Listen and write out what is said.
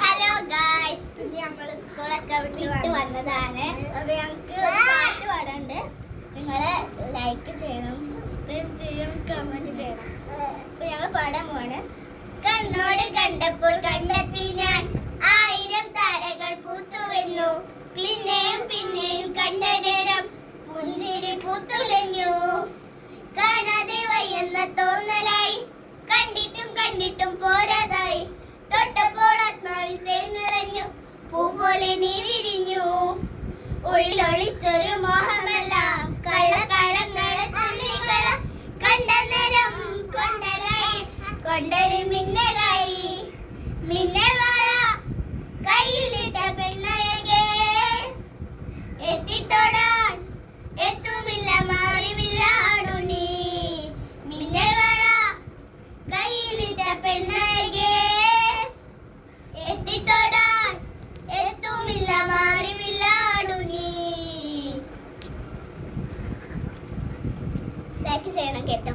Hello guys ഇത് നമ്മൾ സ്കൂളൊക്കെ വിട്ട് വന്നതാണ്. അപ്പൊ ഞങ്ങൾക്ക് പാട്ട് പാടാണ്ട് നിങ്ങൾ ലൈക്ക് ചെയ്യണം സബ്സ്ക്രൈബ് ചെയ്യണം കമന്റ് ചെയ്യണം. അപ്പൊ ഞങ്ങൾ പാടാൻ പോവാണ്. കണ്ണോട് കണ്ടപ്പോൾ നീ വിരിഞ്ഞു ഉള്ളിലൊളിച്ചൊരു മോഹമെല്ലാം. കള്ളക്കടങ്ങളെ തുള്ളികള കണ്ട നേരം കൊണ്ടലായി കൊണ്ടൊരു മിന്നലായി. മിന്നൽ പെണ്ണയകേ എത്തിത്തൊടാൻ എത്തുമില്ല മാറിവില്ലാടു നീ ലൈക്ക് ചെയ്യണം കേട്ടോ